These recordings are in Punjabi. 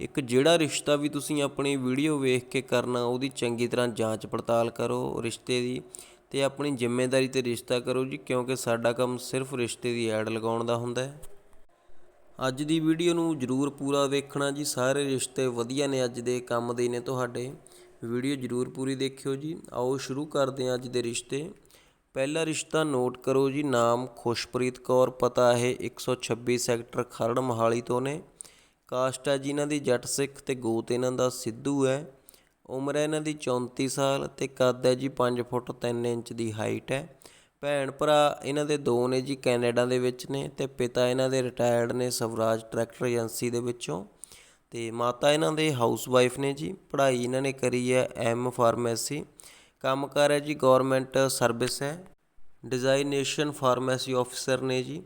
ਇੱਕ ਜਿਹੜਾ ਰਿਸ਼ਤਾ ਵੀ ਤੁਸੀਂ ਆਪਣੀ ਵੀਡੀਓ ਵੇਖ ਕੇ ਕਰਨਾ, ਉਹਦੀ ਚੰਗੀ ਤਰ੍ਹਾਂ ਜਾਂਚ ਪੜਤਾਲ ਕਰੋ ਰਿਸ਼ਤੇ ਦੀ ਤੇ ਆਪਣੀ ਜ਼ਿੰਮੇਵਾਰੀ ਤੇ ਰਿਸ਼ਤਾ ਕਰੋ ਜੀ, ਕਿਉਂਕਿ ਸਾਡਾ ਕੰਮ ਸਿਰਫ ਰਿਸ਼ਤੇ ਦੀ ਐਡ ਲਗਾਉਣ ਦਾ ਹੁੰਦਾ ਹੈ। ਅੱਜ ਦੀ ਵੀਡੀਓ ਨੂੰ ਜਰੂਰ ਪੂਰਾ ਵੇਖਣਾ ਜੀ, ਸਾਰੇ ਰਿਸ਼ਤੇ ਵਧੀਆ ਨੇ ਅੱਜ ਦੇ ਕੰਮ ਦੇ ਨੇ ਤੁਹਾਡੇ। ਵੀਡੀਓ ਜਰੂਰ ਪੂਰੀ ਦੇਖਿਓ ਜੀ। ਆਓ ਸ਼ੁਰੂ ਕਰਦੇ ਹਾਂ ਅੱਜ ਦੇ ਰਿਸ਼ਤੇ। ਪਹਿਲਾ ਰਿਸ਼ਤਾ ਨੋਟ ਕਰੋ ਜੀ, ਨਾਮ ਖੁਸ਼ਪ੍ਰੀਤ ਕੌਰ, ਪਤਾ ਹੈ 126 ਸੈਕਟਰ ਖਰੜ ਮੋਹਾਲੀ ਤੋਂ ਨੇ। ਕਾਸਟ ਹੈ ਜੀ, ਇਹਨਾਂ ਦੀ ਜੱਟ ਸਿੱਖ ਤੇ ਗੋਤ ਇਹਨਾਂ ਦਾ ਸਿੱਧੂ ਹੈ। ਉਮਰ ਹੈ ਇਹਨਾਂ ਦੀ 34 ਸਾਲ ਤੇ ਕੱਦ ਹੈ ਜੀ 5 ਫੁੱਟ 3 ਇੰਚ ਦੀ ਹਾਈਟ ਹੈ। ਭੈਣ ਭਰਾ ਇਹਨਾਂ ਦੇ ਦੋ ਨੇ ਜੀ, ਕੈਨੇਡਾ ਦੇ ਵਿੱਚ ਨੇ ਤੇ ਪਿਤਾ ਇਹਨਾਂ ਦੇ ਰਿਟਾਇਰਡ ਨੇ ਸਵਰਾਜ ਟਰੈਕਟਰ ਏਜੰਸੀ ਦੇ ਵਿੱਚੋਂ। ਤੇ ਮਾਤਾ ਇਹਨਾਂ ਦੇ ਹਾਊਸ ਵਾਈਫ ਨੇ ਜੀ, ਪੜ੍ਹਾਈ ਇਹਨਾਂ ਨੇ ਕਰੀ ਹੈ ਐਮ ਫਾਰਮੇਸੀ। ਕੰਮਕਾਰ ਹੈ ਜੀ ਗਵਰਨਮੈਂਟ ਸਰਵਿਸ ਹੈ। ਡਿਜ਼ਾਈਨੇਸ਼ਨ ਫਾਰਮੇਸੀ ਆਫੀਸਰ ਨੇ ਜੀ।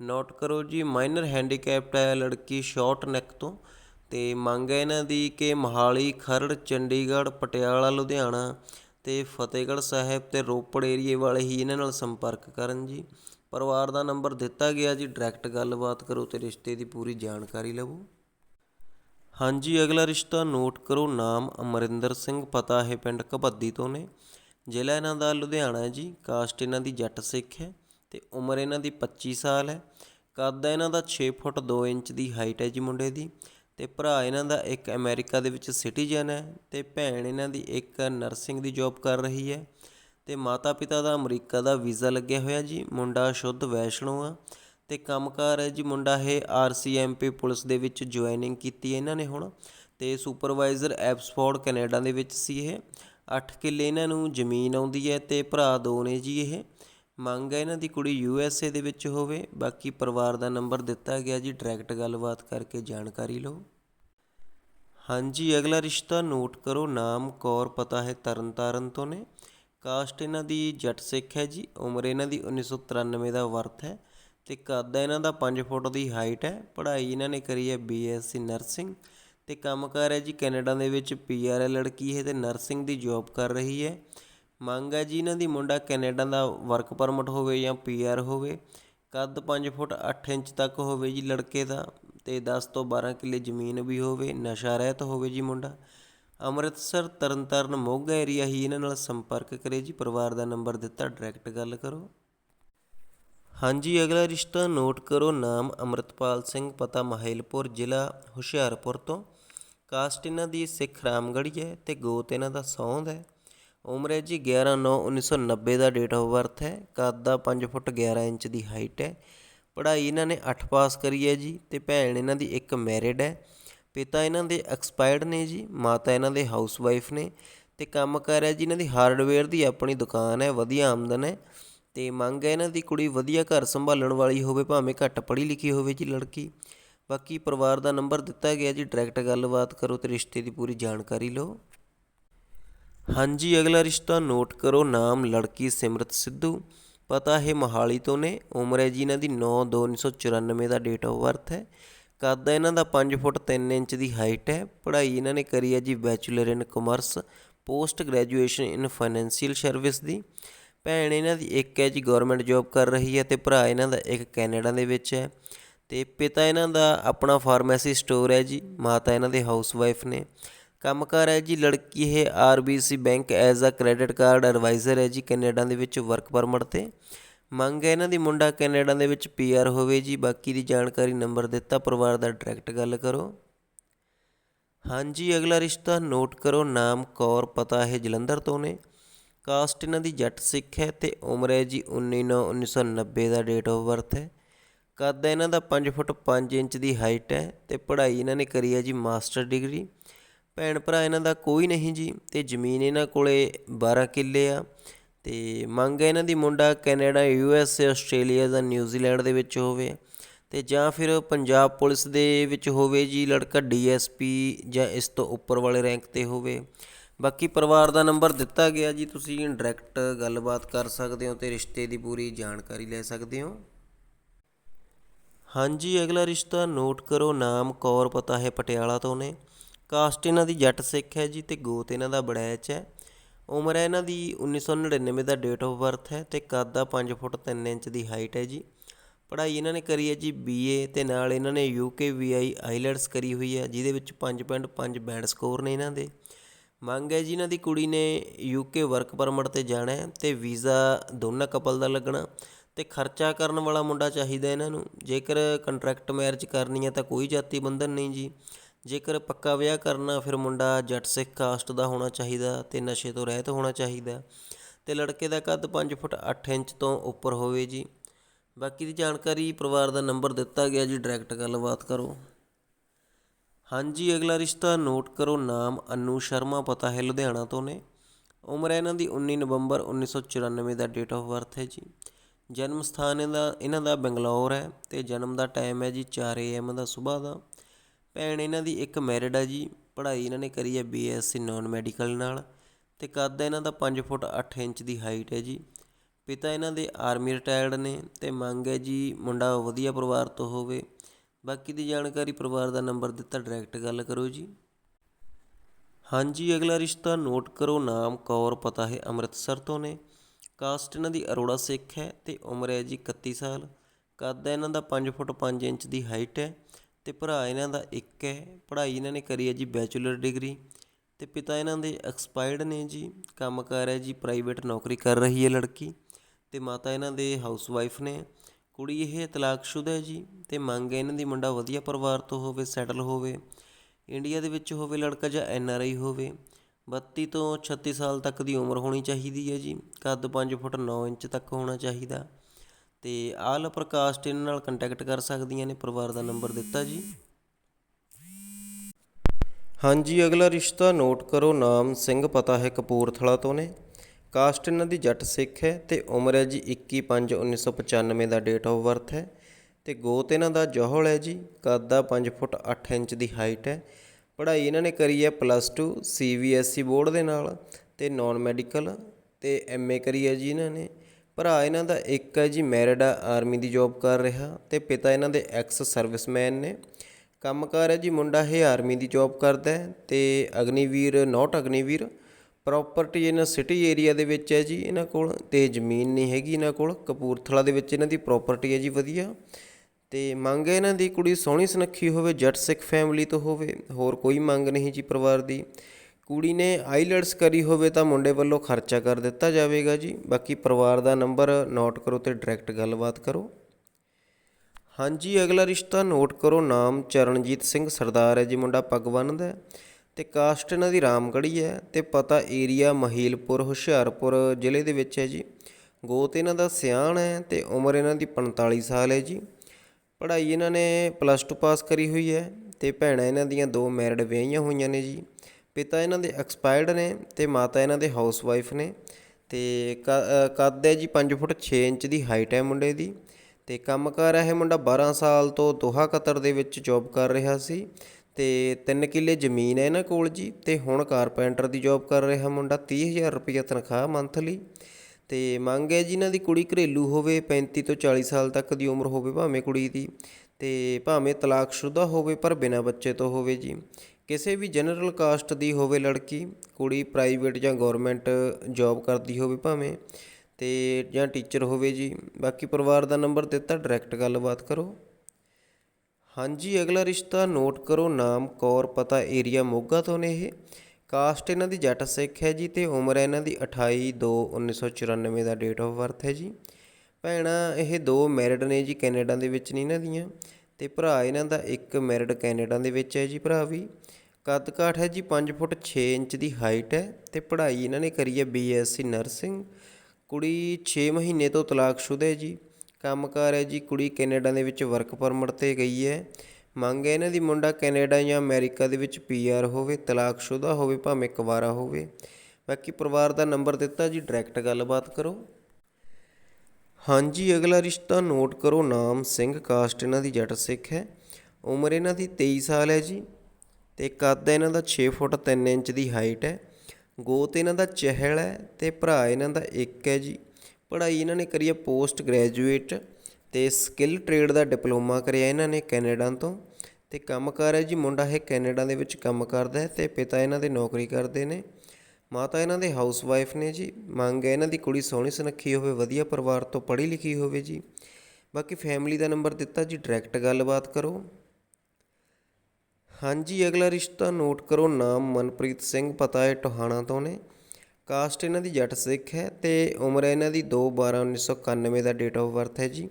ਨੋਟ ਕਰੋ ਜੀ ਮਾਈਨਰ ਹੈਂਡੀਕੈਪਟ ਹੈ ਲੜਕੀ ਸ਼ਾਰਟ ਨੈਕ ਤੋਂ ਅਤੇ ਮੰਗ ਹੈ ਇਹਨਾਂ ਦੀ ਕਿ ਮੋਹਾਲੀ, ਖਰੜ, ਚੰਡੀਗੜ੍ਹ, ਪਟਿਆਲਾ, ਲੁਧਿਆਣਾ ਅਤੇ ਫਤਿਹਗੜ੍ਹ ਸਾਹਿਬ ਅਤੇ ਰੋਪੜ ਏਰੀਏ ਵਾਲੇ ਹੀ ਇਹਨਾਂ ਨਾਲ ਸੰਪਰਕ ਕਰਨ ਜੀ। ਪਰਿਵਾਰ ਦਾ ਨੰਬਰ ਦਿੱਤਾ ਗਿਆ ਜੀ ਡਾਇਰੈਕਟ ਗੱਲਬਾਤ ਕਰੋ ਅਤੇ ਰਿਸ਼ਤੇ ਦੀ ਪੂਰੀ ਜਾਣਕਾਰੀ ਲਵੋ। ਹਾਂਜੀ, ਅਗਲਾ ਰਿਸ਼ਤਾ ਨੋਟ ਕਰੋ, ਨਾਮ ਅਮਰਿੰਦਰ ਸਿੰਘ, ਪਤਾ ਹੈ ਪਿੰਡ ਕਬੱਦੀ ਤੋਂ ਨੇ। ਜ਼ਿਲ੍ਹਾ ਇਹਨਾਂ ਦਾ ਲੁਧਿਆਣਾ ਹੈ ਜੀ, ਕਾਸਟ ਇਹਨਾਂ ਦੀ ਜੱਟ ਸਿੱਖ ਹੈ। ਅਤੇ ਉਮਰ ਇਹਨਾਂ ਦੀ 25 ਸਾਲ ਹੈ। ਕੱਦ ਹੈ ਇਹਨਾਂ ਦਾ ਛੇ ਫੁੱਟ ਦੋ ਇੰਚ ਦੀ ਹਾਈਟ ਹੈ ਜੀ ਮੁੰਡੇ ਦੀ ਅਤੇ ਭਰਾ ਇਹਨਾਂ ਦਾ ਇੱਕ ਅਮੈਰੀਕਾ ਦੇ ਵਿੱਚ ਸਿਟੀਜ਼ਨ ਹੈ ਅਤੇ ਭੈਣ ਇਹਨਾਂ ਦੀ ਇੱਕ ਨਰਸਿੰਗ ਦੀ ਜੋਬ ਕਰ ਰਹੀ ਹੈ ਅਤੇ ਮਾਤਾ ਪਿਤਾ ਦਾ ਅਮਰੀਕਾ ਦਾ ਵੀਜ਼ਾ ਲੱਗਿਆ ਹੋਇਆ ਜੀ, ਮੁੰਡਾ ਸ਼ੁੱਧ ਵੈਸ਼ਨੋ ਆ ਤੇ ਕੰਮਕਾਰ ਹੈ ਜੀ ਮੁੰਡਾ ਇਹ R C M P police ਦੇ ਵਿੱਚ ਜੁਆਇਨਿੰਗ ਕੀਤੀ ਹੈ ਇਹਨਾਂ ਨੇ ਹੁਣ ਅਤੇ ਸੁਪਰਵਾਈਜ਼ਰ ਐਬਸਫੋਰਡ ਕੈਨੇਡਾ ਦੇ ਵਿੱਚ ਸੀ ਇਹ। 8 ਕਿੱਲੇ ਇਹਨਾਂ ਨੂੰ ਜ਼ਮੀਨ ਆਉਂਦੀ ਹੈ ਅਤੇ ਭਰਾ ਦੋ ਨੇ ਜੀ ਇਹ। ਮੰਗ ਹੈ ਇਹਨਾਂ ਦੀ ਕੁੜੀ ਯੂ ਐਸ ਏ ਦੇ ਵਿੱਚ ਹੋਵੇ। ਬਾਕੀ ਪਰਿਵਾਰ ਦਾ ਨੰਬਰ ਦਿੱਤਾ ਗਿਆ ਜੀ, ਡਾਇਰੈਕਟ ਗੱਲਬਾਤ ਕਰਕੇ ਜਾਣਕਾਰੀ ਲਓ। ਹਾਂਜੀ, ਅਗਲਾ ਰਿਸ਼ਤਾ ਨੋਟ ਕਰੋ, ਨਾਮ ਕੌਰ, ਪਤਾ ਹੈ ਤਰਨਤਾਰਨ ਤੋਂ ਨੇ। ਕਾਸਟ ਇਹਨਾਂ ਦੀ ਜੱਟ ਸਿੱਖ ਹੈ ਜੀ, ਉਮਰ ਇਹਨਾਂ ਦੀ 1993 ਦਾ ਵਰਥ ਹੈ ਤੇ ਕੱਦ ਇਹਨਾਂ ਦਾ 5 ਫੁੱਟ ਦੀ ਹਾਈਟ ਹੈ। ਪੜ੍ਹਾਈ ਇਹਨਾਂ ਨੇ ਕਰੀ ਹੈ ਬੀਐਸਸੀ ਨਰਸਿੰਗ ਤੇ ਕੰਮਕਾਰ ਹੈ ਜੀ, ਕੈਨੇਡਾ ਦੇ ਵਿੱਚ ਪੀਆਰ ਹੈ ਲੜਕੀ ਹੈ ਤੇ ਨਰਸਿੰਗ ਦੀ ਜੌਬ ਕਰ ਰਹੀ ਹੈ। ਮੰਗ ਹੈ ਜੀ ਇਹਨਾਂ ਦੀ ਮੁੰਡਾ ਕੈਨੇਡਾ ਦਾ ਵਰਕ ਪਰਮਿਟ ਹੋਵੇ ਜਾਂ ਪੀ ਆਰ ਹੋਵੇ। ਕੱਦ ਪੰਜ ਫੁੱਟ ਅੱਠ ਇੰਚ ਤੱਕ ਹੋਵੇ ਜੀ ਲੜਕੇ ਦਾ ਅਤੇ ਦਸ ਤੋਂ 12 ਕਿੱਲੇ ਜ਼ਮੀਨ ਵੀ ਹੋਵੇ, ਨਸ਼ਾ ਰਹਿਤ ਹੋਵੇ ਜੀ ਮੁੰਡਾ। ਅੰਮ੍ਰਿਤਸਰ, ਤਰਨਤਾਰਨ, ਮੋਗਾ ਏਰੀਆ ਹੀ ਇਹਨਾਂ ਨਾਲ ਸੰਪਰਕ ਕਰੇ ਜੀ। ਪਰਿਵਾਰ ਦਾ ਨੰਬਰ ਦਿੱਤਾ ਡਾਇਰੈਕਟ ਗੱਲ ਕਰੋ। ਹਾਂਜੀ, ਅਗਲਾ ਰਿਸ਼ਤਾ ਨੋਟ ਕਰੋ, ਨਾਮ ਅਮਰਤਪਾਲ ਸਿੰਘ, ਪਤਾ ਮਹੇਲਪੁਰ ਜ਼ਿਲ੍ਹਾ ਹੁਸ਼ਿਆਰਪੁਰ ਤੋਂ। ਕਾਸਟ ਇਹਨਾਂ ਦੀ ਸਿੱਖ ਰਾਮਗੜ੍ਹੀ ਹੈ ਤੇ ਗੋਤ ਇਹਨਾਂ ਦਾ ਸੌਂਦ ਹੈ। ਉਮਰ ਹੈ ਜੀ 11 9 1990 ਦਾ ਡੇਟ ਆਫ ਬਰਥ ਹੈ। ਕੱਦ ਦਾ 5 ਫੁੱਟ 11 ਇੰਚ ਦੀ ਹਾਈਟ ਹੈ। ਪੜ੍ਹਾਈ ਇਹਨਾਂ ਨੇ 8 ਪਾਸ ਕਰੀ ਹੈ ਜੀ ਤੇ ਭੈਣ ਇਹਨਾਂ ਦੀ ਇੱਕ ਮੈਰਿਡ ਹੈ। ਪਿਤਾ ਇਹਨਾਂ ਦੇ ਐਕਸਪਾਇਰਡ ਨੇ ਜੀ, ਮਾਤਾ ਇਹਨਾਂ ਦੇ ਹਾਊਸ ਵਾਈਫ ਨੇ ਤੇ ਕੰਮ ਕਰ ਹੈ ਜੀ ਇਹਨਾਂ ਦੀ ਹਾਰਡਵੇਅਰ ਦੀ ਆਪਣੀ ਦੁਕਾਨ ਹੈ, ਵਧੀਆ ਆਮਦਨ ਹੈ ਤੇ ਮੰਗ ਹੈ ਇਹਨਾਂ ਦੀ ਕੁੜੀ ਵਧੀਆ ਘਰ ਸੰਭਾਲਣ ਵਾਲੀ ਹੋਵੇ, ਭਾਵੇਂ ਘੱਟ ਪੜ੍ਹੀ ਲਿਖੀ ਹੋਵੇ ਜੀ ਲੜਕੀ। ਬਾਕੀ ਪਰਿਵਾਰ ਦਾ ਨੰਬਰ ਦਿੱਤਾ ਗਿਆ ਜੀ ਡਾਇਰੈਕਟ ਗੱਲਬਾਤ ਕਰੋ ਤੇ ਰਿਸ਼ਤੇ ਦੀ ਪੂਰੀ ਜਾਣਕਾਰੀ ਲਓ। ਹਾਂਜੀ, ਅਗਲਾ ਰਿਸ਼ਤਾ ਨੋਟ ਕਰੋ। ਨਾਮ ਲੜਕੀ ਸਿਮਰਤ ਸਿੱਧੂ। ਪਤਾ ਇਹ ਮੋਹਾਲੀ ਤੋਂ ਨੇ। ਉਮਰ ਹੈ ਜੀ ਇਹਨਾਂ ਦੀ 9 2 1994 ਦਾ ਡੇਟ ਆਫ ਬਰਥ ਹੈ। ਕੱਦ ਇਹਨਾਂ ਦਾ 5 ਫੁੱਟ 3 ਇੰਚ ਦੀ ਹਾਈਟ ਹੈ। ਪੜ੍ਹਾਈ ਇਹਨਾਂ ਨੇ ਕਰੀ ਹੈ ਜੀ bachelor in commerce post graduation in financial service ਦੀ। ਭੈਣ ਇਹਨਾਂ ਦੀ ਇੱਕ ਹੈ ਜੀ ਗਵਰਨਮੈਂਟ ਜੌਬ ਕਰ ਰਹੀ ਹੈ ਤੇ ਭਰਾ ਇਹਨਾਂ ਦਾ ਇੱਕ ਕੈਨੇਡਾ ਦੇ ਵਿੱਚ ਹੈ। ਤੇ ਪਿਤਾ ਇਹਨਾਂ ਦਾ ਆਪਣਾ ਫਾਰਮੇਸੀ ਸਟੋਰ ਹੈ ਜੀ। ਮਾਤਾ ਇਹਨਾਂ ਦੇ ਹਾਊਸ ਵਾਈਫ ਨੇ। ਕੰਮ ਕੰਮਕਾਰ ਹੈ ਜੀ, ਲੜਕੀ ਇਹ RBC bank as a credit card advisor ਹੈ ਜੀ, ਕੈਨੇਡਾ ਦੇ ਵਿੱਚ ਵਰਕ ਪਰਮਿਟ ਤੇ। ਮੰਗ ਹੈ ਇਹਨਾਂ ਦੀ ਮੁੰਡਾ ਕੈਨੇਡਾ ਦੇ ਵਿੱਚ ਪੀਆਰ ਹੋਵੇ ਜੀ, ਬਾਕੀ ਦੀ ਜਾਣਕਾਰੀ ਨੰਬਰ ਦਿੱਤਾ, ਪਰਿਵਾਰ ਦਾ ਡਾਇਰੈਕਟ ਗੱਲ ਕਰੋ। ਹਾਂਜੀ, ਅਗਲਾ ਰਿਸ਼ਤਾ ਨੋਟ ਕਰੋ, ਨਾਮ ਕੌਰ, ਪਤਾ ਹੈ ਜਲੰਧਰ ਤੋਂ ਨੇ। ਕਾਸਟ ਇਹਨਾਂ ਦੀ ਜੱਟ ਸਿੱਖ ਹੈ ਤੇ ਉਮਰ ਹੈ ਜੀ 19 9 1990 ਦਾ ਡੇਟ ਆਫ ਬਰਥ ਹੈ। ਕੱਦ ਹੈ ਇਹਨਾਂ ਦਾ 5 ਫੁੱਟ 5 ਇੰਚ ਦੀ ਹਾਈਟ ਹੈ ਤੇ ਪੜ੍ਹਾਈ ਇਹਨਾਂ ਨੇ ਕਰੀ ਹੈ ਜੀ ਮਾਸਟਰ ਡਿਗਰੀ ਭੈਣ ਭਰਾ ਇਹਨਾਂ ਦਾ ਕੋਈ ਨਹੀਂ ਜੀ ਤੇ ਜ਼ਮੀਨ ਇਹਨਾਂ ਕੋਲੇ 12 ਕਿੱਲੇ ਆ ਤੇ ਮੰਗ ਹੈ ਇਹਨਾਂ ਦੀ ਮੁੰਡਾ Canada, U S A Australia ਜਾਂ ਨਿਊਜ਼ੀਲੈਂਡ ਦੇ ਵਿੱਚ ਹੋਵੇ ਤੇ ਜਾਂ ਫਿਰ ਪੰਜਾਬ ਪੁਲਿਸ ਦੇ ਵਿੱਚ ਹੋਵੇ ਜੀ, ਲੜਕਾ ਡੀਐਸਪੀ ਜਾਂ ਇਸ ਤੋਂ ਉੱਪਰ ਵਾਲੇ ਰੈਂਕ ਤੇ ਹੋਵੇ। ਬਾਕੀ ਪਰਿਵਾਰ ਦਾ ਨੰਬਰ ਦਿੱਤਾ ਗਿਆ ਜੀ, ਤੁਸੀਂ ਡਾਇਰੈਕਟ ਗੱਲਬਾਤ ਕਰ ਸਕਦੇ ਹੋ ਤੇ ਰਿਸ਼ਤੇ ਦੀ ਪੂਰੀ ਜਾਣਕਾਰੀ ਲੈ ਸਕਦੇ ਹੋ। ਹਾਂਜੀ, ਅਗਲਾ ਰਿਸ਼ਤਾ ਨੋਟ ਕਰੋ, ਨਾਮ ਕੌਰ, ਪਤਾ ਹੈ ਪਟਿਆਲਾ ਤੋਂ ਨੇ। ਕਾਸਟ ਇਹਨਾਂ ਦੀ ਜੱਟ ਸਿੱਖ ਹੈ ਜੀ ਤੇ ਗੋਤ ਇਹਨਾਂ ਦਾ ਬੜੈਚ ਹੈ। ਉਮਰ ਹੈ ਇਹਨਾਂ ਦੀ 1999 ਦਾ ਡੇਟ ਆਫ ਬਰਥ ਹੈ ਤੇ ਕੱਦ ਦਾ 5 ਫੁੱਟ 3 ਇੰਚ ਦੀ ਹਾਈਟ ਹੈ ਜੀ। ਪੜ੍ਹਾਈ ਇਹਨਾਂ ਨੇ ਕਰੀ ਹੈ ਜੀ ਬੀਏ ਤੇ ਨਾਲ ਇਹਨਾਂ ਨੇ ਯੂਕੇ ਵੀਆਈ ਆਈਲੈਟਸ ਕਰੀ ਹੋਈ ਹੈ, ਜਿਹਦੇ ਵਿੱਚ 5.5 ਬੈਂਡ ਸਕੋਰ ਨੇ ਇਹਨਾਂ ਦੇ। ਮੰਗ ਹੈ ਜੀ ਇਹਨਾਂ ਦੀ ਕੁੜੀ ਨੇ ਯੂਕੇ ਵਰਕ ਪਰਮਿਟ ਤੇ ਜਾਣਾ ਹੈ ਤੇ ਵੀਜ਼ਾ ਦੋਨਾਂ ਕਪਲ ਦਾ ਲੱਗਣਾ। ਤੇ ਖਰਚਾ ਕਰਨ ਵਾਲਾ ਮੁੰਡਾ ਚਾਹੀਦਾ ਇਹਨਾਂ ਨੂੰ। ਜੇਕਰ ਕੰਟਰੈਕਟ ਮੈਰਿਜ ਕਰਨੀ ਹੈ ਤਾਂ ਕੋਈ ਜਾਤੀ ਬੰਧਨ ਨਹੀਂ ਜੀ। ਜੇਕਰ ਪੱਕਾ ਵਿਆਹ ਕਰਨਾ ਫਿਰ ਮੁੰਡਾ ਜੱਟ ਸਿੱਖ ਕਾਸਟ ਦਾ ਹੋਣਾ ਚਾਹੀਦਾ ਤੇ ਨਸ਼ੇ ਤੋਂ ਰਹਿਤ ਹੋਣਾ ਚਾਹੀਦਾ। ਤੇ ਲੜਕੇ ਦਾ ਕੱਦ 5 ਫੁੱਟ 8 ਇੰਚ ਤੋਂ ਉੱਪਰ ਹੋਵੇ ਜੀ। ਬਾਕੀ ਦੀ ਜਾਣਕਾਰੀ ਪਰਿਵਾਰ ਦਾ ਨੰਬਰ ਦਿੱਤਾ ਗਿਆ ਜੀ, ਡਾਇਰੈਕਟ ਗੱਲਬਾਤ ਕਰੋ। ਹਾਂਜੀ, ਅਗਲਾ ਰਿਸ਼ਤਾ ਨੋਟ ਕਰੋ, ਨਾਮ ਅਨੂ ਸ਼ਰਮਾ, ਪਤਾ ਹੈ ਲੁਧਿਆਣਾ ਤੋਂ ਨੇ। ਉਮਰ ਹੈ ਇਹਨਾਂ ਦੀ 19 ਨਵੰਬਰ 1994 ਦਾ ਡੇਟ ਆਫ ਬਰਥ ਹੈ ਜੀ। ਜਨਮ ਸਥਾਨ ਇਹਦਾ ਇਹਨਾਂ ਦਾ ਬੰਗਲੌਰ ਹੈ ਤੇ ਜਨਮ ਦਾ ਟਾਈਮ ਹੈ ਜੀ 4 AM ਦਾ ਸਵੇਰ ਦਾ। ਭੈਣ, ਇਹਨਾਂ ਦੀ ਇੱਕ ਮੈਰਿਡ ਹੈ ਜੀ, ਪੜ੍ਹਾਈ ਇਹਨਾਂ ਨੇ ਕਰੀ ਹੈ B S C non medical ਨਾਲ ਤੇ ਕੱਦ ਇਹਨਾਂ ਦਾ ਪੰਜ ਫੁੱਟ ਅੱਠ ਇੰਚ ਦੀ ਹਾਈਟ ਹੈ ਜੀ। ਪਿਤਾ ਇਹਨਾਂ ਦੇ ਆਰਮੀ ਰਿਟਾਇਰਡ ਨੇ ਅਤੇ ਮੰਗ ਹੈ ਜੀ ਮੁੰਡਾ ਵਧੀਆ ਪਰਿਵਾਰ ਤੋਂ ਹੋਵੇ। ਬਾਕੀ ਦੀ ਜਾਣਕਾਰੀ ਪਰਿਵਾਰ ਦਾ ਨੰਬਰ ਦਿੱਤਾ ਡਾਇਰੈਕਟ ਗੱਲ ਕਰੋ ਜੀ। ਹਾਂਜੀ, ਅਗਲਾ ਰਿਸ਼ਤਾ ਨੋਟ ਕਰੋ, ਨਾਮ ਕੌਰ, ਪਤਾ ਹੈ ਅੰਮ੍ਰਿਤਸਰ ਤੋਂ ਨੇ। ਕਾਸਟ ਇਹਨਾਂ ਦੀ ਅਰੋੜਾ ਸਿੱਖ ਹੈ ਤੇ ਉਮਰ ਹੈ ਜੀ 31 ਸਾਲ। ਕੱਦ ਹੈ ਇਹਨਾਂ ਦਾ 5 ਫੁੱਟ 5 ਇੰਚ ਦੀ ਹਾਈਟ ਹੈ। ਅਤੇ ਭਰਾ ਇਹਨਾਂ ਦਾ ਇੱਕ ਹੈ, ਪੜ੍ਹਾਈ ਇਹਨਾਂ ਨੇ ਕਰੀ ਹੈ ਜੀ ਬੈਚਲਰ ਡਿਗਰੀ ਅਤੇ ਪਿਤਾ ਇਹਨਾਂ ਦੇ ਐਕਸਪਾਇਰਡ ਨੇ ਜੀ, ਕੰਮ ਕਾਰ ਹੈ ਜੀ ਪ੍ਰਾਈਵੇਟ ਨੌਕਰੀ ਕਰ ਰਹੀ ਹੈ ਲੜਕੀ ਅਤੇ ਮਾਤਾ ਇਹਨਾਂ ਦੇ ਹਾਊਸ ਵਾਈਫ ਨੇ। ਕੁੜੀ ਇਹ ਤਲਾਕਸ਼ੁਦਾ ਹੈ ਜੀ ਅਤੇ ਮੰਗ ਹੈ ਇਹਨਾਂ ਦੀ ਮੁੰਡਾ ਵਧੀਆ ਪਰਿਵਾਰ ਤੋਂ ਹੋਵੇ ਸੈਟਲ ਹੋਵੇ ਇੰਡੀਆ ਦੇ ਵਿੱਚ ਹੋਵੇ ਲੜਕਾ ਜਾਂ ਐਨ ਆਰ ਆਈ ਹੋਵੇ 32 ਤੋਂ 36 ਸਾਲ ਤੱਕ ਦੀ ਉਮਰ ਹੋਣੀ ਚਾਹੀਦੀ ਹੈ ਜੀ, ਕੱਦ 5 ਫੁੱਟ 9 ਇੰਚ ਤੱਕ ਹੋਣਾ ਚਾਹੀਦਾ। ਤੇ ਆਲ ਪ੍ਰਕਾਸ਼ਟ ਇਹਨਾਂ ਨਾਲ ਕੰਟੈਕਟ ਕਰ ਸਕਦੀਆਂ ਨੇ, ਪਰਿਵਾਰ ਦਾ ਨੰਬਰ ਦਿੱਤਾ ਜੀ। ਹਾਂਜੀ, ਅਗਲਾ ਰਿਸ਼ਤਾ ਨੋਟ ਕਰੋ, ਨਾਮ ਸਿੰਘ, ਪਤਾ ਹੈ ਕਪੂਰਥਲਾ ਤੋਂ ਨੇ। ਕਾਸਟ ਇਹਨਾਂ ਦੀ ਜੱਟ ਸਿੱਖ ਹੈ ਤੇ ਉਮਰ ਹੈ ਜੀ 21/5/1995 ਦਾ ਡੇਟ ਆਫ ਬਰਥ ਹੈ। ਤੇ ਗੋਤ ਇਹਨਾਂ ਦਾ ਜੋਹਲ ਹੈ ਜੀ, ਕੱਦ ਦਾ 5 ਫੁੱਟ 8 ਇੰਚ ਦੀ ਹਾਈਟ ਹੈ। ਪੜ੍ਹਾਈ ਇਹਨਾਂ ਨੇ ਕਰੀ ਹੈ ਪਲੱਸ 2 ਸੀਬੀਐਸਈ ਬੋਰਡ ਦੇ ਨਾਲ ਤੇ ਨਾਨ ਮੈਡੀਕਲ ਤੇ ਐਮਏ ਕਰੀ ਹੈ ਜੀ ਇਹਨਾਂ ਨੇ। ਭਰਾ, ਇਹਨਾਂ ਦਾ ਇੱਕ ਹੈ ਜੀ ਮੈਰਿਡ ਆ ਆਰਮੀ ਦੀ ਜੌਬ ਕਰ ਰਿਹਾ ਤੇ ਪਿਤਾ ਇਹਨਾਂ ਦੇ ਐਕਸ ਸਰਵਿਸਮੈਨ ਨੇ। ਕੰਮਕਾਰ ਹੈ ਜੀ ਮੁੰਡਾ ਇਹ ਆਰਮੀ ਦੀ ਜੌਬ ਕਰਦਾ ਹੈ ਤੇ ਅਗਨੀਵੀਰ ਨਾਟ ਅਗਨੀਵੀਰ ਪ੍ਰਾਪਰਟੀ ਇਹਨਾਂ ਸਿਟੀ ਏਰੀਆ ਦੇ ਵਿੱਚ ਹੈ ਜੀ ਇਹਨਾਂ ਕੋਲ ਤੇ ਜ਼ਮੀਨ ਨਹੀਂ ਹੈਗੀ ਇਹਨਾਂ ਕੋਲ, ਕਪੂਰਥਲਾ ਦੇ ਵਿੱਚ ਇਹਨਾਂ ਦੀ ਪ੍ਰਾਪਰਟੀ ਹੈ ਜੀ ਵਧੀਆ। ਤੇ ਮੰਗ ਹੈ ਇਹਨਾਂ ਦੀ ਕੁੜੀ ਸੋਹਣੀ ਸੁਨੱਖੀ ਹੋਵੇ, ਜੱਟ ਸਿੱਖ ਫੈਮਿਲੀ ਤੋਂ ਹੋਵੇ, ਹੋਰ ਕੋਈ ਮੰਗ ਨਹੀਂ ਜੀ ਪਰਿਵਾਰ ਦੀ। ਕੁੜੀ ਨੇ ਆਈਲੈਟਸ ਕਰੀ ਹੋਵੇ ਤਾਂ ਮੁੰਡੇ ਵੱਲੋਂ ਖਰਚਾ ਕਰ ਦਿੱਤਾ ਜਾਵੇਗਾ ਜੀ। ਬਾਕੀ ਪਰਿਵਾਰ ਦਾ ਨੰਬਰ ਨੋਟ ਕਰੋ ਤੇ ਡਾਇਰੈਕਟ ਗੱਲਬਾਤ ਕਰੋ। ਹਾਂਜੀ, ਅਗਲਾ ਰਿਸ਼ਤਾ ਨੋਟ ਕਰੋ। ਨਾਮ ਚਰਨਜੀਤ ਸਿੰਘ ਸਰਦਾਰ ਹੈ ਜੀ, ਮੁੰਡਾ ਪੱਗ ਬੰਨ੍ਹਦਾ ਹੈ ਤੇ ਕਾਸਟ ਇਹਨਾਂ ਦੀ ਰਾਮਗੜ੍ਹੀ ਹੈ ਤੇ ਪਤਾ ਏਰੀਆ ਮਹੀਲਪੁਰ, ਹੁਸ਼ਿਆਰਪੁਰ ਜ਼ਿਲ੍ਹੇ ਦੇ ਵਿੱਚ ਹੈ ਜੀ। ਗੋਤ ਇਹਨਾਂ ਦਾ ਸਿਆਣ ਹੈ ਤੇ ਉਮਰ ਇਹਨਾਂ ਦੀ 45 ਸਾਲ ਹੈ ਜੀ। ਪੜ੍ਹਾਈ ਇਹਨਾਂ ਨੇ ਪਲੱਸ 2 ਪਾਸ ਕਰੀ ਹੋਈ ਹੈ ਤੇ ਭੈਣਾਂ ਇਹਨਾਂ ਦੀਆਂ ਦੋ ਮੈਰਿਡ ਵਿਆਹੀਆਂ ਹੋਈਆਂ ਨੇ ਜੀ। ਪਿਤਾ ਇਹਨਾਂ ਦੇ ਐਕਸਪਾਇਰਡ ਨੇ ਅਤੇ ਮਾਤਾ ਇਹਨਾਂ ਦੇ ਹਾਊਸ ਵਾਈਫ ਨੇ ਅਤੇ ਕ- ਕੱਦ ਹੈ ਜੀ ਪੰਜ ਫੁੱਟ ਛੇ ਇੰਚ ਦੀ ਹਾਈਟ ਹੈ ਮੁੰਡੇ ਦੀ ਤੇ ਕੰਮਕਾਰ ਹੈ ਇਹ ਮੁੰਡਾ 12 ਸਾਲ ਤੋਂ ਦੋਹਾ ਕਤਰ ਦੇ ਵਿੱਚ ਜੌਬ ਕਰ ਰਿਹਾ ਸੀ ਅਤੇ 3 ਕਿੱਲੇ ਜ਼ਮੀਨ ਹੈ ਇਹਨਾਂ ਕੋਲ ਜੀ ਅਤੇ ਹੁਣ ਕਾਰਪੈਂਟਰ ਦੀ ਜੌਬ ਕਰ ਰਿਹਾ ਮੁੰਡਾ 30000 ਰੁਪਏ ਤਨਖਾਹ ਮੰਥਲੀ ਤੇ ਮੰਗ ਹੈ ਜੀ ਇਹਨਾਂ ਦੀ ਕੁੜੀ ਘਰੇਲੂ ਹੋਵੇ 35 ਤੋਂ 40 ਸਾਲ ਤੱਕ ਦੀ ਉਮਰ ਹੋਵੇ ਭਾਵੇਂ ਕੁੜੀ ਦੀ ਤੇ ਭਾਵੇਂ ਤਲਾਕਸ਼ੁਦਾ ਹੋਵੇ ਪਰ ਬਿਨਾਂ ਬੱਚੇ ਤੋਂ ਹੋਵੇ ਜੀ। ਕਿਸੇ ਵੀ ਜਨਰਲ ਕਾਸਟ ਦੀ ਹੋਵੇ ਲੜਕੀ, ਕੁੜੀ ਪ੍ਰਾਈਵੇਟ ਜਾਂ ਗੌਰਮੈਂਟ ਜੋਬ ਕਰਦੀ ਹੋਵੇ ਭਾਵੇਂ ਅਤੇ ਜਾਂ ਟੀਚਰ ਹੋਵੇ ਜੀ, ਬਾਕੀ ਪਰਿਵਾਰ ਦਾ ਨੰਬਰ ਦਿੱਤਾ ਡਾਇਰੈਕਟ ਗੱਲਬਾਤ ਕਰੋ। ਹਾਂਜੀ, ਅਗਲਾ ਰਿਸ਼ਤਾ ਨੋਟ ਕਰੋ, ਨਾਮ, ਕੌਰ, ਪਤਾ ਏਰੀਆ ਮੋਗਾ ਤੋਂ ਨੇ ਇਹ। ਕਾਸਟ ਇਹਨਾਂ ਦੀ ਜੱਟ ਸਿੱਖ ਹੈ ਜੀ ਤੇ ਉਮਰ ਹੈ ਇਹਨਾਂ ਦੀ 28 2 1994 ਦਾ ਡੇਟ ਆਫ ਬਰਥ ਹੈ ਜੀ। ਭੈਣਾਂ ਇਹ ਦੋ ਮੈਰਿਡ ਨੇ ਜੀ, ਕੈਨੇਡਾ ਦੇ ਵਿੱਚ ਨਹੀਂ ਇਹਨਾਂ ਦੀਆਂ। ਅਤੇ ਭਰਾ ਇਹਨਾਂ ਦਾ ਇੱਕ ਮੈਰਿਡ ਕੈਨੇਡਾ ਦੇ ਵਿੱਚ ਹੈ ਜੀ ਭਰਾ ਵੀ। ਕੱਦ ਕਾਠ ਹੈ ਜੀ 5 ਫੁੱਟ 6 ਇੰਚ ਦੀ ਹਾਈਟ ਹੈ ਤੇ ਪੜ੍ਹਾਈ ਇਹਨਾਂ ਨੇ ਕਰੀ ਹੈ ਬੀਐਸਸੀ ਨਰਸਿੰਗ ਕੁੜੀ 6 ਮਹੀਨੇ ਤੋਂ ਤਲਾਕਸ਼ੁਦਾ ਹੈ ਜੀ। ਕੰਮਕਾਰ ਹੈ ਜੀ ਕੁੜੀ ਕੈਨੇਡਾ ਦੇ ਵਿੱਚ ਵਰਕ ਪਰਮਿਟ ਤੇ ਗਈ ਹੈ। ਮੰਗ ਹੈ ਇਹਨਾਂ ਦੀ ਮੁੰਡਾ ਕੈਨੇਡਾ ਜਾਂ ਅਮਰੀਕਾ ਦੇ ਵਿੱਚ ਪੀਆਰ ਹੋਵੇ ਤਲਾਕਸ਼ੁਦਾ ਹੋਵੇ, ਭਾਵੇਂ ਕੁਵਾਰਾ ਹੋਵੇ। ਬਾਕੀ ਪਰਿਵਾਰ ਦਾ ਨੰਬਰ ਦਿੱਤਾ ਜੀ ਡਾਇਰੈਕਟ ਗੱਲਬਾਤ ਕਰੋ। ਹਾਂਜੀ, ਅਗਲਾ ਰਿਸ਼ਤਾ ਨੋਟ ਕਰੋ, ਨਾਮ ਸਿੰਘ, ਕਾਸਟ ਇਹਨਾਂ ਦੀ ਜੱਟ ਸਿੱਖ ਹੈ। ਉਮਰ ਇਹਨਾਂ ਦੀ 23 ਸਾਲ ਹੈ ਜੀ ਤੇ ਕੱਦ ਇਹਨਾਂ ਦਾ 6 ਫੁੱਟ 3 ਇੰਚ ਦੀ ਹਾਈਟ ਹੈ। ਗੋਤ ਇਹਨਾਂ ਦਾ ਚਹਿਲ ਹੈ ਤੇ ਭਰਾ ਇਹਨਾਂ ਦਾ ਇੱਕ ਹੈ ਜੀ। ਪੜ੍ਹਾਈ ਇਹਨਾਂ ਨੇ ਕਰੀ ਹੈ ਪੋਸਟ ਗ੍ਰੈਜੂਏਟ ਤੇ ਸਕਿੱਲ ਟ੍ਰੇਡ ਦਾ ਡਿਪਲੋਮਾ ਕਰਿਆ ਇਹਨਾਂ ਨੇ ਕੈਨੇਡਾ ਤੋਂ ਤੇ ਕੰਮਕਾਰ ਹੈ ਜੀ ਮੁੰਡਾ ਹੈ ਕੈਨੇਡਾ ਦੇ ਵਿੱਚ ਕੰਮ ਕਰਦਾ ਹੈ ਤੇ ਪਿਤਾ ਇਹਨਾਂ ਦੇ ਨੌਕਰੀ ਕਰਦੇ ਨੇ। ਮਾਤਾ ਇਹਨਾਂ ਦੇ ਹਾਊਸ ਵਾਈਫ ਨੇ ਜੀ, ਮੰਗ ਹੈ ਇਹਨਾਂ ਦੀ ਕੁੜੀ ਸੋਹਣੀ ਸੁਨੱਖੀ ਹੋਵੇ, ਵਧੀਆ ਪਰਿਵਾਰ ਤੋਂ ਪੜ੍ਹੀ ਲਿਖੀ ਹੋਵੇ ਜੀ। ਬਾਕੀ ਫੈਮਿਲੀ ਦਾ ਨੰਬਰ ਦਿੱਤਾ ਜੀ ਡਾਇਰੈਕਟ ਗੱਲਬਾਤ ਕਰੋ। ਹਾਂਜੀ, ਅਗਲਾ ਰਿਸ਼ਤਾ ਨੋਟ ਕਰੋ, ਨਾਮ ਮਨਪ੍ਰੀਤ ਸਿੰਘ, ਪਤਾ ਹੈ ਟੋਹਾਣਾ ਤੋਂ ਨੇ। ਕਾਸਟ ਇਹਨਾਂ ਦੀ ਜੱਟ ਸਿੱਖ ਹੈ ਤੇ ਉਮਰ ਹੈ ਇਹਨਾਂ ਦੀ 2 12 1991 ਦਾ ਡੇਟ ਆਫ ਬਰਥ ਹੈ ਜੀ।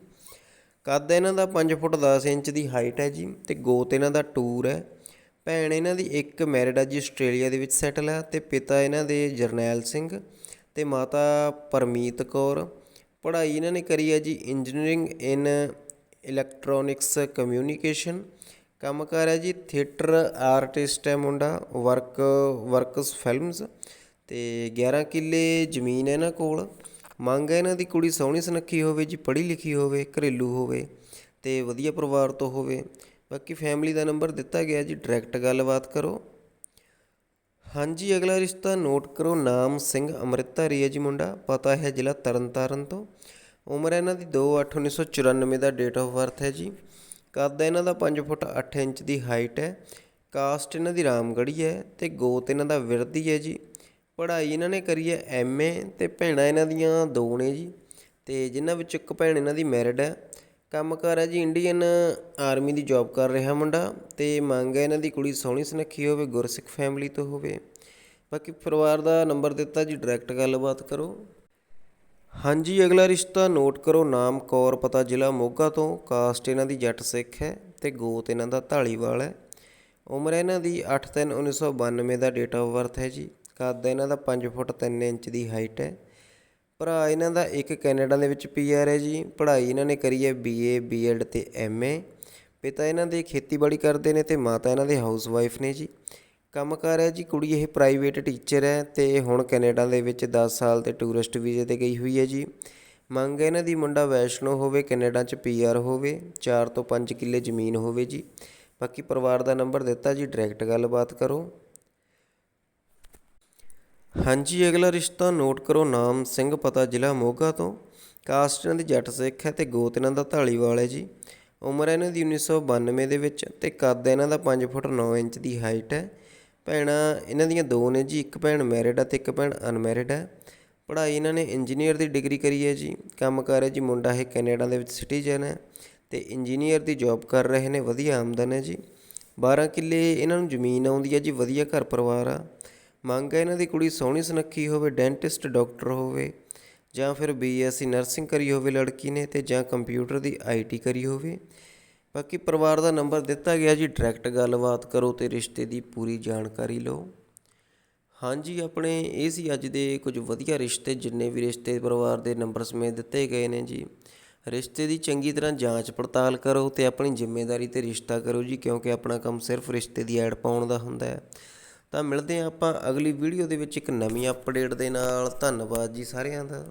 ਕੱਦ ਇਹਨਾਂ ਦਾ 5 ਫੁੱਟ 10 ਇੰਚ ਦੀ ਹਾਈਟ ਹੈ ਜੀ ਤੇ ਗੋਤ ਇਹਨਾਂ ਦਾ ਟੂਰ ਹੈ। ਭੈਣ ਇਹਨਾਂ ਦੀ ਇੱਕ ਮੈਰਿਡ ਆ ਜੀ ਆਸਟ੍ਰੇਲੀਆ ਦੇ ਵਿੱਚ ਸੈਟਲ ਹੈ ਤੇ ਪਿਤਾ ਇਹਨਾਂ ਦੇ ਜਰਨੈਲ ਸਿੰਘ ਤੇ ਮਾਤਾ ਪਰਮੀਤ ਕੌਰ। ਪੜ੍ਹਾਈ ਇਹਨਾਂ ਨੇ ਕਰੀ ਹੈ ਜੀ ਇੰਜੀਨੀਅਰਿੰਗ ਇਨ ਇਲੈਕਟ੍ਰੋਨਿਕਸ ਕਮਿਊਨੀਕੇਸ਼ਨ ਕੰਮ ਕੰਮਕਾਰ ਹੈ ਜੀ ਥੀਏਟਰ ਆਰਟਿਸਟ ਹੈ ਮੁੰਡਾ ਵਰਕ ਵਰਕਸ ਫਿਲਮਸ ਤੇ 11 ਕਿੱਲੇ ਜ਼ਮੀਨ ਹੈ ਇਹਨਾਂ ਕੋਲ। ਮੰਗ ਹੈ ਇਹਨਾਂ ਦੀ ਕੁੜੀ ਸੋਹਣੀ ਸੁਨੱਖੀ ਹੋਵੇ ਜੀ, ਪੜ੍ਹੀ ਲਿਖੀ ਹੋਵੇ, ਘਰੇਲੂ ਹੋਵੇ ਤੇ ਵਧੀਆ ਪਰਿਵਾਰ ਤੋਂ ਹੋਵੇ। ਬਾਕੀ ਫੈਮਿਲੀ ਦਾ ਨੰਬਰ ਦਿੱਤਾ ਗਿਆ ਜੀ ਡਾਇਰੈਕਟ ਗੱਲਬਾਤ ਕਰੋ। ਹਾਂਜੀ, ਅਗਲਾ ਰਿਸ਼ਤਾ ਨੋਟ ਕਰੋ, ਨਾਮ ਸਿੰਘ ਅੰਮ੍ਰਿਤਧਾਰੀ ਹੈ ਜੀ ਮੁੰਡਾ, ਪਤਾ ਹੈ ਜ਼ਿਲ੍ਹਾ ਤਰਨਤਾਰਨ ਤੋਂ। ਉਮਰ ਇਹਨਾਂ ਦੀ 2/8/1994 ਦਾ ਡੇਟ ਆਫ ਬਰਥ ਹੈ ਜੀ। ਕੱਦ ਇਹਨਾਂ ਦਾ 5 ਫੁੱਟ 8 ਇੰਚ ਦੀ ਹਾਈਟ ਹੈ। ਕਾਸਟ ਇਹਨਾਂ ਦੀ ਰਾਮਗੜ੍ਹੀ ਹੈ ਤੇ ਗੋਤ ਇਹਨਾਂ ਦਾ ਵਿਰਦੀ ਹੈ ਜੀ। ਪੜ੍ਹਾਈ ਇਹਨਾਂ ਨੇ ਕਰੀ ਹੈ ਐਮਏ ਤੇ ਭੈਣਾਂ ਇਹਨਾਂ ਦੀਆਂ ਦੋ ਨੇ ਜੀ। ਤੇ ਜਿਨ੍ਹਾਂ ਵਿੱਚ ਇੱਕ ਭੈਣ ਇਹਨਾਂ ਦੀ ਮੈਰਿਡ ਹੈ। ਕੰਮਕਾਰ ਹੈ ਜੀ ਇੰਡੀਅਨ ਆਰਮੀ ਦੀ ਜੋਬ ਕਰ ਰਿਹਾ ਮੁੰਡਾ ਅਤੇ ਮੰਗ ਹੈ ਇਹਨਾਂ ਦੀ ਕੁੜੀ ਸੋਹਣੀ ਸੁਨੱਖੀ ਹੋਵੇ, ਗੁਰਸਿੱਖ ਫੈਮਿਲੀ ਤੋਂ ਹੋਵੇ। ਬਾਕੀ ਪਰਿਵਾਰ ਦਾ ਨੰਬਰ ਦਿੱਤਾ ਜੀ ਡਾਇਰੈਕਟ ਗੱਲਬਾਤ ਕਰੋ। ਹਾਂਜੀ, ਅਗਲਾ ਰਿਸ਼ਤਾ ਨੋਟ ਕਰੋ, ਨਾਮ ਕੌਰ, ਪਤਾ ਜ਼ਿਲ੍ਹਾ ਮੋਗਾ ਤੋਂ। ਕਾਸਟ ਇਹਨਾਂ ਦੀ ਜੱਟ ਸਿੱਖ ਹੈ ਤੇ ਗੋਤ ਇਹਨਾਂ ਦਾ ਢਾਲੀਵਾਲ ਹੈ। ਉਮਰ ਇਹਨਾਂ ਦੀ 8/3/1992 ਦਾ ਡੇਟ ਆਫ ਬਰਥ ਹੈ ਜੀ। ਕੱਦ ਇਹਨਾਂ ਦਾ 5 ਫੁੱਟ 3 ਇੰਚ ਦੀ ਹਾਈਟ ਹੈ। ਭਰਾ, ਇਹਨਾਂ ਦਾ ਇੱਕ ਕੈਨੇਡਾ ਦੇ ਵਿੱਚ ਪੀਆਰ ਹੈ ਜੀ। ਪੜ੍ਹਾਈ ਇਹਨਾਂ ਨੇ ਕਰੀ ਹੈ ਬੀਏ, ਬੀਐਡ ਤੇ ਐਮਏ। ਪਿਤਾ ਇਹਨਾਂ ਦੇ ਖੇਤੀਬਾੜੀ ਕਰਦੇ ਨੇ ਤੇ ਮਾਤਾ ਇਹਨਾਂ ਦੇ ਹਾਊਸ ਵਾਈਫ ਨੇ ਜੀ। ਕੰਮ ਕੰਮਕਾਰ ਹੈ ਜੀ, ਕੁੜੀ ਇਹ ਪ੍ਰਾਈਵੇਟ ਟੀਚਰ ਹੈ ਤੇ ਹੁਣ ਕੈਨੇਡਾ ਦੇ ਵਿੱਚ 10 ਸਾਲ ਤੇ ਟੂਰਿਸਟ ਵੀਜ਼ੇ ਤੇ ਗਈ ਹੋਈ ਹੈ ਜੀ। ਮੰਗ ਹੈ ਇਹਨਾਂ ਦੀ ਮੁੰਡਾ ਵੈਸ਼ਨੋ ਹੋਵੇ, ਕੈਨੇਡਾ 'ਚ ਪੀਆਰ ਹੋਵੇ 4 ਤੋਂ 5 ਕਿੱਲੇ ਜ਼ਮੀਨ ਹੋਵੇ ਜੀ। ਬਾਕੀ ਪਰਿਵਾਰ ਦਾ ਨੰਬਰ ਦਿੱਤਾ ਜੀ, ਡਾਇਰੈਕਟ ਗੱਲਬਾਤ ਕਰੋ। ਹਾਂਜੀ, ਅਗਲਾ ਰਿਸ਼ਤਾ ਨੋਟ ਕਰੋ, ਨਾਮ ਸਿੰਘ ਪਤਾ ਜ਼ਿਲ੍ਹਾ ਮੋਗਾ ਤੋਂ। ਕਾਸਟ ਇਹਨਾਂ ਦੀ ਜੱਟ ਸਿੱਖ ਹੈ ਤੇ ਗੋਤ ਇਹਨਾਂ ਦਾ ਢਾਲੀਵਾਲ ਹੈ ਜੀ। ਉਮਰ ਇਹਨਾਂ ਦੀ 1992 ਦੇ ਵਿੱਚ ਤੇ ਕੱਦ ਇਹਨਾਂ ਦਾ 5 ਫੁੱਟ 9 ਇੰਚ ਦੀ ਹਾਈਟ ਹੈ। ਭੈਣਾਂ ਇਹਨਾਂ ਦੀਆਂ ਦੋ ਨੇ ਜੀ, ਇੱਕ ਭੈਣ ਮੈਰਿਡ ਹੈ ਤੇ ਇੱਕ ਭੈਣ ਅਨਮੈਰਿਡ ਹੈ ਪੜ੍ਹਾਈ ਇਹਨਾਂ ਨੇ ਇੰਜੀਨੀਅਰ ਦੀ ਡਿਗਰੀ ਕਰੀ ਹੈ ਜੀ। ਕੰਮ ਕੰਮਕਾਰ ਹੈ ਜੀ, ਮੁੰਡਾ ਇਹ ਕੈਨੇਡਾ ਦੇ ਵਿੱਚ ਸਿਟੀਜ਼ਨ ਹੈ ਤੇ ਇੰਜੀਨੀਅਰ ਦੀ ਜੌਬ ਕਰ ਰਹੇ ਨੇ, ਵਧੀਆ ਆਮਦਨ ਹੈ ਜੀ। 12 ਕਿੱਲੇ ਇਹਨਾਂ ਨੂੰ ਜ਼ਮੀਨ ਆਉਂਦੀ ਹੈ ਜੀ, ਵਧੀਆ ਘਰ ਪਰਿਵਾਰ ਆ। ਮੰਗ ਹੈ ਇਹਨਾਂ ਦੀ ਕੁੜੀ ਸੋਹਣੀ ਸੁਨੱਖੀ ਹੋਵੇ ਡੈਂਟਿਸਟ ਡਾਕਟਰ ਹੋਵੇ, ਜਾਂ ਫਿਰ ਬੀਐਸਸੀ ਨਰਸਿੰਗ ਕਰੀ ਹੋਵੇ ਲੜਕੀ ਨੇ ਤੇ ਜਾਂ ਕੰਪਿਊਟਰ ਦੀ ਆਈਟੀ ਕਰੀ ਹੋਵੇ। ਬਾਕੀ ਪਰਿਵਾਰ ਦਾ ਨੰਬਰ ਦਿੱਤਾ ਗਿਆ ਜੀ ਡਾਇਰੈਕਟ ਗੱਲਬਾਤ ਕਰੋ ਤੇ ਰਿਸ਼ਤੇ ਦੀ ਪੂਰੀ ਜਾਣਕਾਰੀ ਲਓ। ਹਾਂਜੀ ਆਪਣੇ ਇਹ ਸੀ ਅੱਜ ਦੇ ਕੁਝ ਵਧੀਆ ਰਿਸ਼ਤੇ, ਜਿੰਨੇ ਵੀ ਰਿਸ਼ਤੇ ਪਰਿਵਾਰ ਦੇ ਨੰਬਰ ਸਮੇਤ ਦਿੱਤੇ ਗਏ ਨੇ ਜੀ। ਰਿਸ਼ਤੇ ਦੀ ਚੰਗੀ ਤਰ੍ਹਾਂ ਜਾਂਚ ਪੜਤਾਲ ਕਰੋ ਤੇ ਆਪਣੀ ਜ਼ਿੰਮੇਵਾਰੀ ਤੇ ਰਿਸ਼ਤਾ ਕਰੋ ਜੀ, ਕਿਉਂਕਿ ਆਪਣਾ ਕੰਮ ਸਿਰਫ ਰਿਸ਼ਤੇ ਦੀ ਐਡ ਪਾਉਣ ਦਾ ਹੁੰਦਾ ਹੈ। ਤਾਂ ਮਿਲਦੇ ਹਾਂ ਆਪਾਂ ਅਗਲੀ ਵੀਡੀਓ ਦੇ ਵਿੱਚ ਇੱਕ ਨਵੀਂ ਅਪਡੇਟ ਦੇ ਨਾਲ। ਧੰਨਵਾਦ ਜੀ ਸਾਰਿਆਂ ਦਾ।